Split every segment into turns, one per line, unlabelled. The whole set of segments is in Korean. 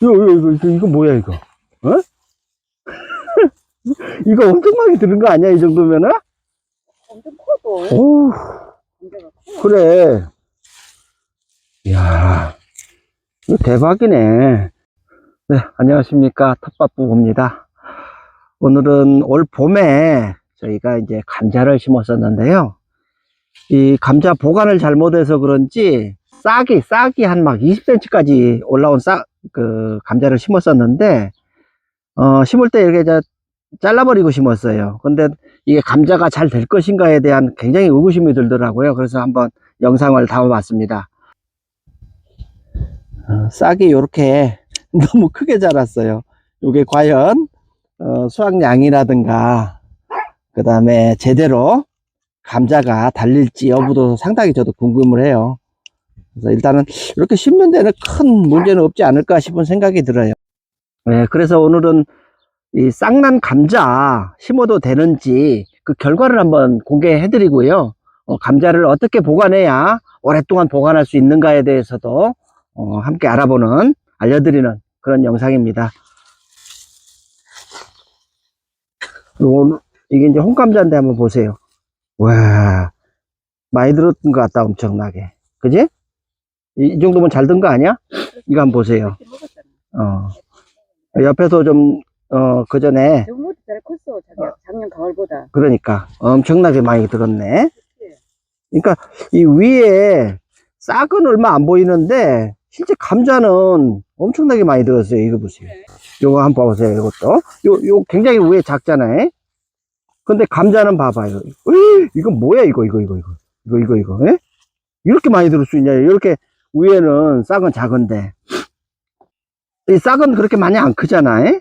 이거, 이거, 이거, 이거, 이거 뭐야, 이거? 어? 이거 엄청 많이 들은 거 아니야, 이 정도면은?
엄청 커도
오. 그래. 이야, 이거 대박이네. 네, 안녕하십니까. 텃밭부부입니다. 오늘은 올 봄에 저희가 이제 감자를 심었었는데요. 이 감자 보관을 잘못해서 그런지 싹이, 싹이 한 막 20cm까지 올라온 싹, 그, 감자를 심었었는데, 어, 심을 때 이렇게 저 잘라버리고 심었어요. 근데 이게 감자가 잘 될 것인가에 대한 굉장히 의구심이 들더라고요. 그래서 한번 영상을 담아봤습니다. 어, 싹이 이렇게 너무 크게 자랐어요. 이게 과연 어, 수확량이라든가 그 다음에 제대로 감자가 달릴지 여부도 상당히 저도 궁금을 해요. 그래서 일단은 이렇게 심는 데는 큰 문제는 없지 않을까 싶은 생각이 들어요. 네, 그래서 오늘은 이 쌍난 감자 심어도 되는지 그 결과를 한번 공개해 드리고요. 어, 감자를 어떻게 보관해야 오랫동안 보관할 수 있는가에 대해서도 어, 함께 알아보는 알려드리는 그런 영상입니다. 오늘 이게 이제 홍감자인데 한번 보세요. 와 많이 들었던 것 같다 엄청나게 그지? 이, 이 정도면 잘 든 거 아니야? 이거 한번 보세요. 어. 옆에서 좀 어, 그 전에
정말 잘 컸어. 작년, 작년 가을보다.
그러니까 엄청나게 많이 들었네. 그러니까 이 위에 싹은 얼마 안 보이는데 실제 감자는 엄청나게 많이 들었어요. 이거 보세요. 요거 한번 봐보세요. 이것도 요, 요 굉장히 위에 작잖아요. 근데 감자는 봐봐요. 으이, 이거 뭐야 이거 이거 이거 이거 이거 이거 이거 예? 이렇게 많이 들을 수 있냐? 이렇게 위에는 싹은 작은데 이 싹은 그렇게 많이 안 크잖아. 예?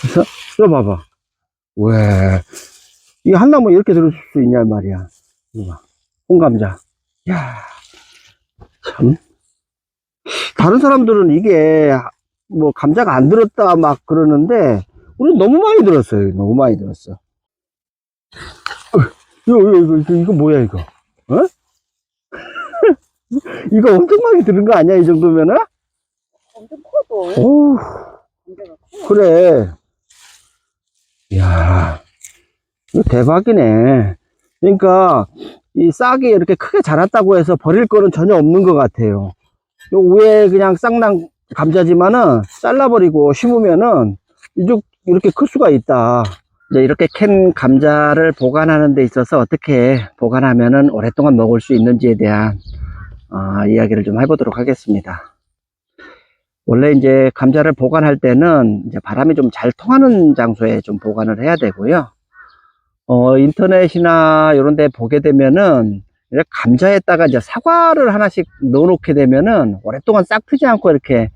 그래서 이거 봐봐. 왜? 이 한 나무 이렇게 들을 수 있냐 말이야. 이거 봐. 홍감자. 야 참. 다른 사람들은 이게 뭐 감자가 안 들었다 막 그러는데 우리 너무 많이 들었어요. 너무 많이 들었어. 어, 이거, 이거, 이거, 이거 뭐야, 이거? 어? 이거 엄청 많이 들은 거 아니야, 이 정도면은?
엄청 커도
오. 그래. 이야, 이거 대박이네. 그러니까, 이 싹이 이렇게 크게 자랐다고 해서 버릴 거는 전혀 없는 것 같아요. 요 위에 그냥 쌍랑 감자지만은 잘라버리고 심으면은 이쪽 이렇게 클 수가 있다. 이제 이렇게 캔 감자를 보관하는 데 있어서 어떻게 보관하면은 오랫동안 먹을 수 있는지에 대한 어, 이야기를 좀 해보도록 하겠습니다. 원래 이제 감자를 보관할 때는 이제 바람이 좀 잘 통하는 장소에 좀 보관을 해야 되고요. 어, 인터넷이나 이런 데 보게 되면은 감자에다가 이제 사과를 하나씩 넣어 놓게 되면은 오랫동안 싹 트지 않고 이렇게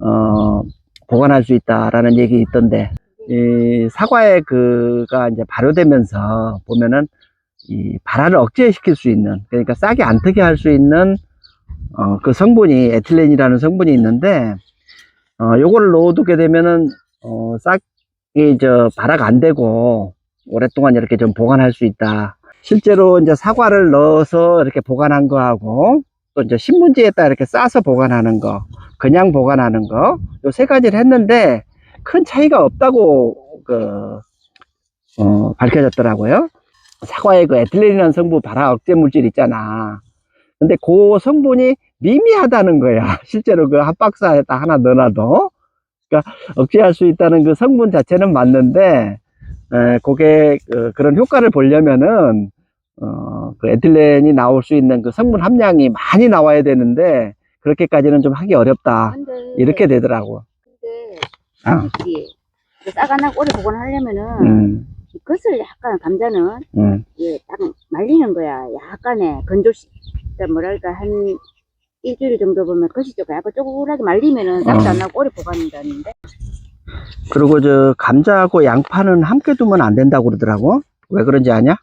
어, 보관할 수 있다라는 얘기 있던데 이 사과의 그가 이제 발효되면서 보면은 이 발화를 억제시킬 수 있는 그러니까 싹이 안 트게 할 수 있는 어, 그 성분이 에틸렌이라는 성분이 있는데 어, 요거를 넣어두게 되면은 어, 싹이 저 발화가 안 되고 오랫동안 이렇게 좀 보관할 수 있다. 실제로 이제 사과를 넣어서 이렇게 보관한 거하고 또 이제 신문지에다 이렇게 싸서 보관하는 거, 그냥 보관하는 거, 요 세 가지를 했는데 큰 차이가 없다고 그 어, 밝혀졌더라고요. 사과의 그 에틸렌이라는 성분 발화 억제 물질 있잖아. 근데 그 성분이 미미하다는 거야. 실제로 그한 박스에다 하나 넣어놔도. 그러니까 억제할 수 있다는 그 성분 자체는 맞는데, 에, 그게 그, 런 효과를 보려면은 어, 그 에틸렌이 나올 수 있는 그 성분 함량이 많이 나와야 되는데 그렇게까지는 좀 하기 어렵다. 이렇게 되더라고.
근데
아,
이게 싸가나 오래 보관하려면은
음,
이 겉을 약간 감자는
음.
이게 딱 말리는 거야. 약간의 건조시, 그러니까 뭐랄까 한 일주일 정도 보면 겉이 좀 약간 쪼그랗게 말리면은 싹도
어.
안 나고 오래 보관한다는데.
그리고 저 감자하고 양파는 함께 두면 안 된다고 그러더라고. 왜 그런지 아냐?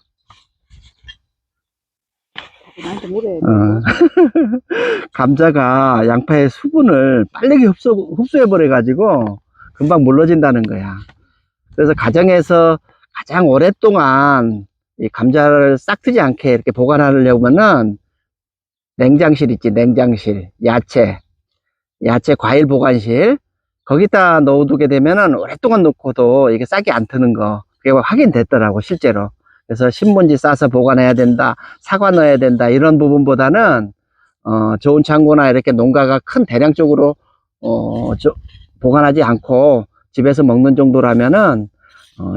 나한테 물어야 돼.
어. 감자가 양파의 수분을 빠르게 흡수, 흡수해버려가지고 금방 물러진다는 거야. 그래서 가정에서 가장 오랫동안 이 감자를 싹 트지 않게 이렇게 보관하려면은 냉장실 있지, 냉장실. 야채. 야채 과일 보관실 거기다 넣어두게 되면은 오랫동안 놓고도 이게 싹이 안 트는 거 그게 확인됐더라고 실제로 그래서 신문지 싸서 보관해야 된다 사과 넣어야 된다 이런 부분보다는 어, 좋은 창고나 이렇게 농가가 큰 대량적으로 어, 저- 보관하지 않고 집에서 먹는 정도라면은 어,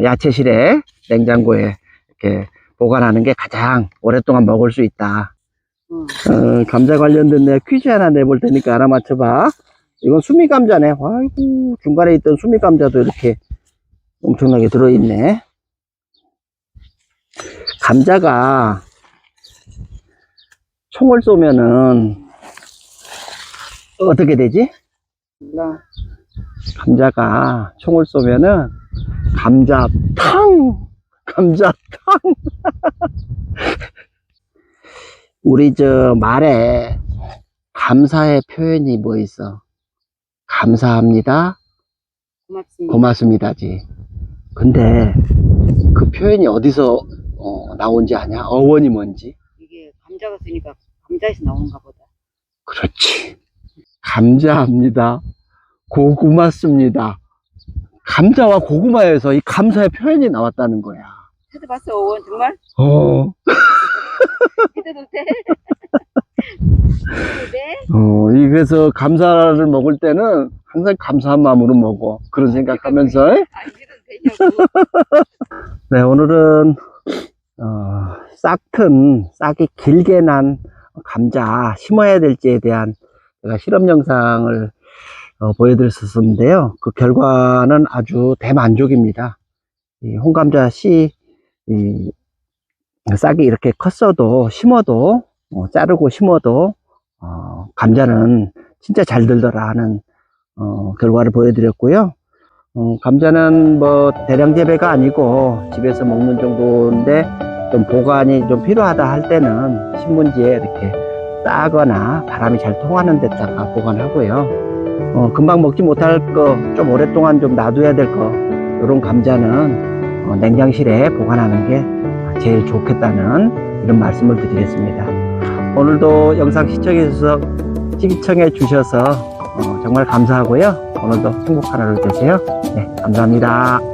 야채실에 냉장고에 이렇게 보관하는 게 가장 오랫동안 먹을 수 있다.
응.
어, 감자 관련된 내 퀴즈 하나 내볼 테니까 알아맞혀봐. 이건 수미 감자네. 아이고, 중간에 있던 수미 감자도 이렇게 엄청나게 들어있네. 감자가 총을 쏘면은 어떻게 되지? 감자가 총을 쏘면은 감자탕! 감자탕! 우리 저 말에 감사의 표현이 뭐 있어? 감사합니다.
고맙습니다.
고맙습니다지. 근데 그 표현이 어디서 어, 나온지 아냐? 어원이 뭔지?
이게 감자가 쓰니까 감자에서 나오는가 보다.
그렇지. 감사합니다. 고구마습니다. 감자와 고구마에서 이 감사의 표현이 나왔다는 거야.
찾아봤어, 오원 정말?
어,
해도 돼? 해도 돼?
어, 이 그래서 감사를 먹을 때는 항상 감사한 마음으로 먹어. 그런 생각하면서.
아.
네, 오늘은, 어, 싹튼, 싹이 길게 난 감자 심어야 될지에 대한 제가 실험 영상을 어, 보여드렸었는데요. 그 결과는 아주 대만족입니다. 이 홍감자 씨, 이, 싹이 이렇게 컸어도, 심어도, 어, 자르고 심어도, 어, 감자는 진짜 잘 들더라 하는, 어, 결과를 보여드렸고요. 어, 감자는 뭐 대량 재배가 아니고 집에서 먹는 정도인데 좀 보관이 좀 필요하다 할 때는 신문지에 이렇게 싸거나 바람이 잘 통하는 데다가 보관하고요. 어, 금방 먹지 못할 거, 좀 오랫동안 좀 놔둬야 될 거, 이런 감자는 어, 냉장실에 보관하는 게 제일 좋겠다는 이런 말씀을 드리겠습니다. 오늘도 영상 시청해 주셔서, 시청해 주셔서 어, 정말 감사하고요. 오늘도 행복한 하루 되세요. 네, 감사합니다.